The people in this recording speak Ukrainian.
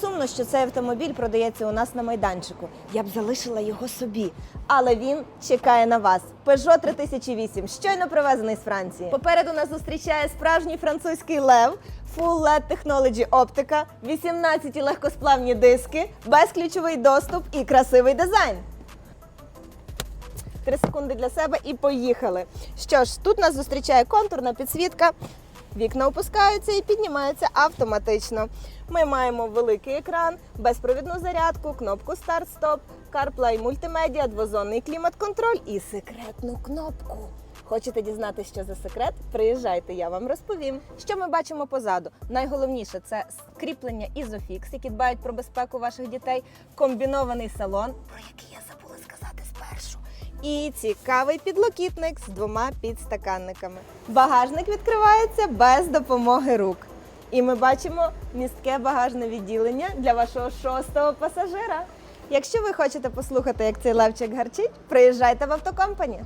сумно, що цей автомобіль продається у нас на майданчику. Я б залишила його собі. Але він чекає на вас. Peugeot 3008, щойно привезений з Франції. Попереду нас зустрічає справжній французький лев, Full LED Technology оптика, 18 легкосплавні диски, безключовий доступ і красивий дизайн. Три секунди для себе і поїхали. Що ж, тут нас зустрічає контурна підсвітка. Вікна опускаються і піднімаються автоматично. Ми маємо великий екран, безпровідну зарядку, кнопку старт-стоп, CarPlay мультимедіа, двозонний клімат-контроль і секретну кнопку. Хочете дізнатися, що за секрет? Приїжджайте, я вам розповім. Що ми бачимо позаду? Найголовніше це кріплення Isofix, які дбають про безпеку ваших дітей, комбінований салон, про який я. І цікавий підлокітник з двома підстаканниками. Багажник відкривається без допомоги рук. І ми бачимо містке багажне відділення для вашого шостого пасажира. Якщо ви хочете послухати, як цей левчик гарчить, приїжджайте в автокомпані.